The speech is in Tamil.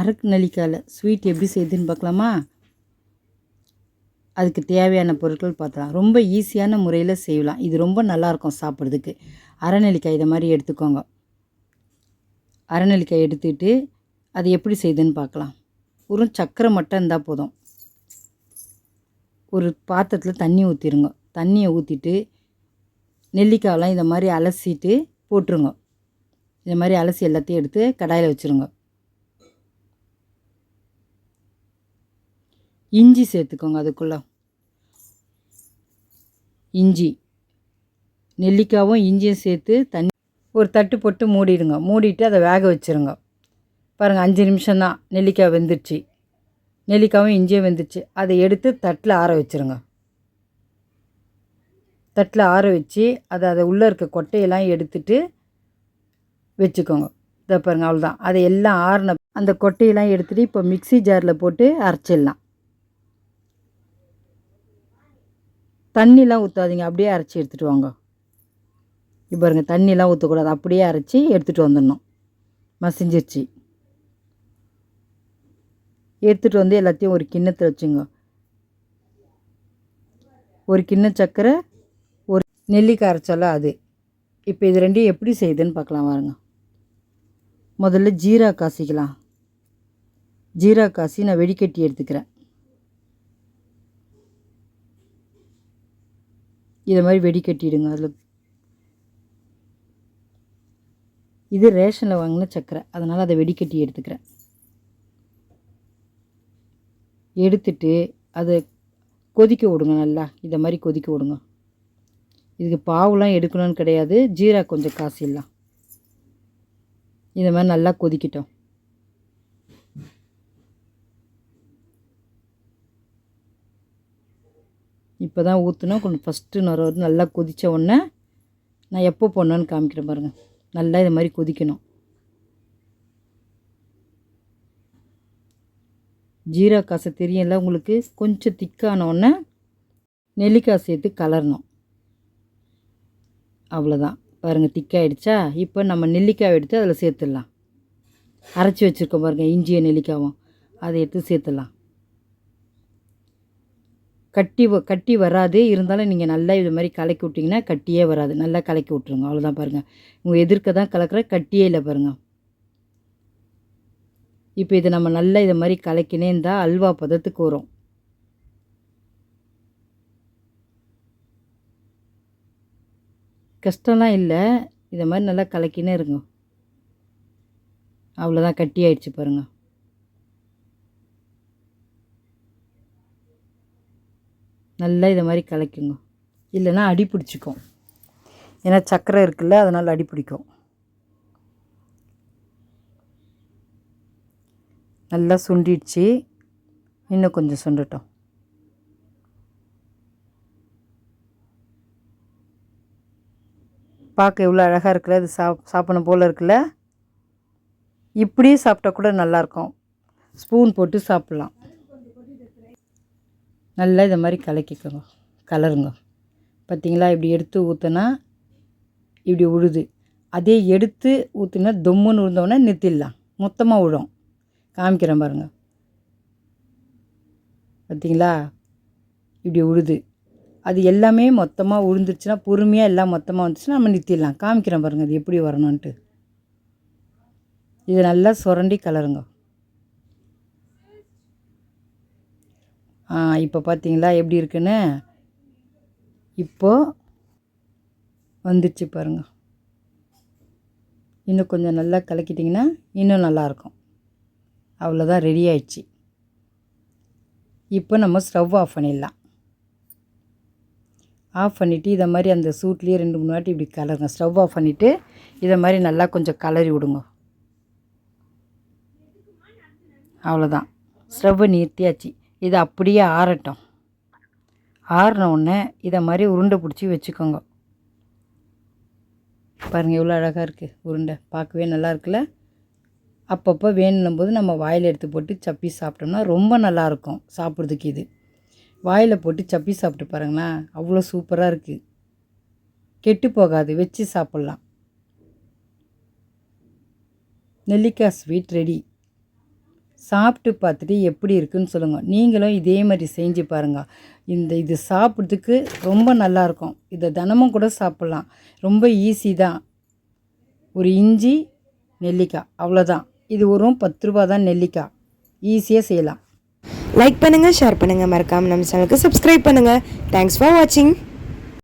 அரக்கு நெல்லிக்காயில் ஸ்வீட் எப்படி செய்யுதுன்னு பார்க்கலாமா? அதுக்கு தேவையான பொருட்கள் பார்த்தலாம் ரொம்ப ஈஸியான முறையில் செய்யலாம். இது ரொம்ப நல்லாயிருக்கும் சாப்பிட்றதுக்கு. அரைநெல்லிக்காய் இதை மாதிரி எடுத்துக்கோங்க. அரைநெல்லிக்காய் எடுத்துக்கிட்டு அது எப்படி செய்யுதுன்னு பார்க்கலாம். ஒரு சக்கரை மட்டும் இருந்தால் போதும். ஒரு பாத்திரத்தில் தண்ணி ஊற்றிருங்க தண்ணியை ஊற்றிட்டு நெல்லிக்காயெலாம் இதை மாதிரி அலசிட்டு போட்டுருங்க. இந்த மாதிரி அலசி எல்லாத்தையும் எடுத்து கடாயில் வச்சுருங்க. இஞ்சி சேர்த்துக்கோங்க அதுக்குள்ளே. இஞ்சி. நெல்லிக்காவும் இஞ்சியும் சேர்த்து தண்ணி ஒரு தட்டு போட்டு மூடிடுங்க. மூடிட்டு அதை வேக வச்சுருங்க. பாருங்கள் அஞ்சு நிமிஷம்தான். நெல்லிக்காய் வெந்துடுச்சு நெல்லிக்காவும் இஞ்சியும் வெந்துருச்சு. அதை எடுத்து தட்டில் ஆற வச்சுருங்க. தட்டில் ஆற வச்சு அதை அதை உள்ளே இருக்க கொட்டையெல்லாம் எடுத்துட்டு வச்சுக்கோங்க. இதை பாருங்கள் அவ்வளோதான் அதை எல்லாம் ஆறின அந்த கொட்டையெல்லாம் எடுத்துகிட்டு இப்போ மிக்ஸி ஜாரில் போட்டு அரைச்சிடலாம். தண்ணிலாம் ஊற்றாதீங்க அப்படியே அரைச்சி எடுத்துகிட்டு வாங்க. இப்போ பாருங்கள் தண்ணிலாம் ஊற்றக்கூடாது அப்படியே அரைச்சி எடுத்துகிட்டு வந்துடணும். மசிஞ்சிருச்சு. எடுத்துகிட்டு வந்து எல்லாத்தையும் ஒரு கிண்ணத்தில் வச்சுங்க. ஒரு கிண்ண சக்கரை ஒரு நெல்லிக்காய் அரைச்சால அது. இப்போ இது ரெண்டையும் எப்படி செய்யுதுன்னு பார்க்கலாம் பாருங்க முதல்ல ஜீரா காசிக்கலாம். ஜீரா காசி நான் வெடிக்கட்டி எடுத்துக்கிறேன். இதை மாதிரி வெடிக்கட்டிடுங்க அதில். இது ரேஷனில் வாங்கின சக்கரை. அதனால் அதை வெடிக்கட்டி எடுத்துக்கிறேன். எடுத்துட்டு அதை கொதிக்க விடுங்க நல்லா. இதை மாதிரி கொதிக்க விடுங்க. இதுக்கு பாவுலாம் எடுக்கணும்னு கிடையாது. ஜீரா கொஞ்சம் காசிடலாம் இதை மாதிரி நல்லா கொதிக்கிட்டோம். இப்போ தான் ஊற்றணும் கொஞ்சம் ஃபஸ்ட்டு நுர வந்து நல்லா கொதித்த உடனே நான் எப்போ போடணுன்னு காமிக்கிறேன் பாருங்கள் நல்லா இது மாதிரி கொதிக்கணும். ஜீரா காசை தெரியல உங்களுக்கு? கொஞ்சம் திக்கான உடனே நெல்லிக்காய் சேர்த்து கலரணும். அவ்வளோதான் பாருங்கள் திக்காயிடுச்சா? இப்போ நம்ம நெல்லிக்காய் எடுத்து அதில் சேர்த்துடலாம். அரைச்சி வச்சுருக்கோம் பாருங்கள் இஞ்சியை நெல்லிக்காவும். அதை எடுத்து சேர்த்துடலாம். கட்டி வ கட்டி வராது இருந்தாலும் நீங்கள் நல்லா இது மாதிரி கலக்கி விட்டிங்கன்னா கட்டியே வராது. நல்லா கலக்கி விட்ருங்க அவ்வளோதான் பாருங்கள் உங்கள் எதிர்க்க தான் கலக்கிற கட்டியே இல்லை பாருங்கள் இப்போ இதை நம்ம நல்லா இதை மாதிரி கலக்கினே இருந்தால் அல்வா பதத்துக்கு வரும். கஷ்டம்லாம் இல்லை. இதை மாதிரி நல்லா கலக்கினே இருங்க. அவ்வளோதான் கட்டி ஆயிடுச்சு பாருங்கள் நல்லா இதை மாதிரி கலக்குங்க இல்லைன்னா அடி பிடிச்சிக்கும். ஏன்னா சக்கரை இருக்குல்ல அதனால் அடி பிடிக்கும். நல்லா சுண்டிடுச்சு. இன்னும் கொஞ்சம் சுண்டட்டும். பார்க்க எவ்வளோ அழகாக இருக்குல்ல இது சாப் சாப்பிடணும் போல் இருக்குல்ல? இப்படியே சாப்பிட்டா கூட நல்லாயிருக்கும் ஸ்பூன் போட்டு சாப்பிட்லாம். நல்லா இதை மாதிரி கலக்கிக்கோங்க. கலருங்க. பார்த்தீங்களா? இப்படி எடுத்து ஊற்றினா இப்படி உழுது. அதே எடுத்து ஊற்றினா தொம்முன்னு உழுந்தோடனே நிறுத்திடலாம். மொத்தமாக விழும் காமிக்கிறேன் பாருங்கள் பார்த்தீங்களா? இப்படி உழுது. அது எல்லாமே மொத்தமாக உழுந்துருச்சுன்னா பொறுமையாக எல்லாம் மொத்தமாக வந்துச்சுன்னா நம்ம நிறுத்திடலாம். காமிக்கிறேன் பாருங்கள் அது எப்படி வரணுன்ட்டு இது நல்லா சுரண்டி கலருங்க. இப்போ பார்த்தீங்களா எப்படி இருக்குன்னு? இப்போது வந்துடுச்சு பாருங்கள் இன்னும் கொஞ்சம் நல்லா கலக்கிட்டிங்கன்னா இன்னும் நல்லாயிருக்கும் அவ்வளோதான் ரெடி ஆயிடுச்சு. இப்போ நம்ம ஸ்டவ் ஆஃப் பண்ணிடலாம். ஆஃப் பண்ணிவிட்டு இதை மாதிரி அந்த சூட்லேயே ரெண்டு மூணு வாட்டி இப்படி கலருங்க. ஸ்டவ் ஆஃப் பண்ணிவிட்டு இதை மாதிரி நல்லா கொஞ்சம் கலரி விடுங்க. அவ்வளோதான் ஸ்டவ்வை நிறுத்தியாச்சு. இது அப்படியே ஆறட்டும். ஆறின உடனே இதை மாதிரி உருண்டை பிடிச்சி வச்சுக்கோங்க. பாருங்கள் எவ்வளோ அழகாக இருக்குது உருண்டை. பார்க்கவே நல்லா இருக்குல்ல? அப்பப்போ வேணும் போது நம்ம வாயில் எடுத்து போட்டு சப்பி சாப்பிட்டோம்னா ரொம்ப நல்லாயிருக்கும் சாப்பிட்றதுக்கு இது. வாயில் போட்டு சப்பி சாப்பிட்டு பாருங்களேன் அவ்வளோ சூப்பராக இருக்குது கெட்டு போகாது வச்சு சாப்பிட்லாம். நெல்லிக்காய் ஸ்வீட் ரெடி சாப்பிட்டு பார்த்துட்டு எப்படி இருக்குன்னு சொல்லுங்கள் நீங்களும் இதே மாதிரி செஞ்சு பாருங்கள் இந்த இது சாப்பிட்றதுக்கு ரொம்ப நல்லாயிருக்கும் இதை தினமும் கூட சாப்பிட்லாம். ரொம்ப ஈஸி தான். ஒரு இஞ்சி நெல்லிக்காய் அவ்வளோதான் இது ஒரு பத்து ரூபா தான் நெல்லிக்காய். ஈஸியாக செய்யலாம். லைக் பண்ணுங்கள் ஷேர் பண்ணுங்கள் மறக்காமல் நம்ம சேனலுக்கு சப்ஸ்கிரைப் பண்ணுங்கள் தேங்க்ஸ் ஃபார் வாட்சிங்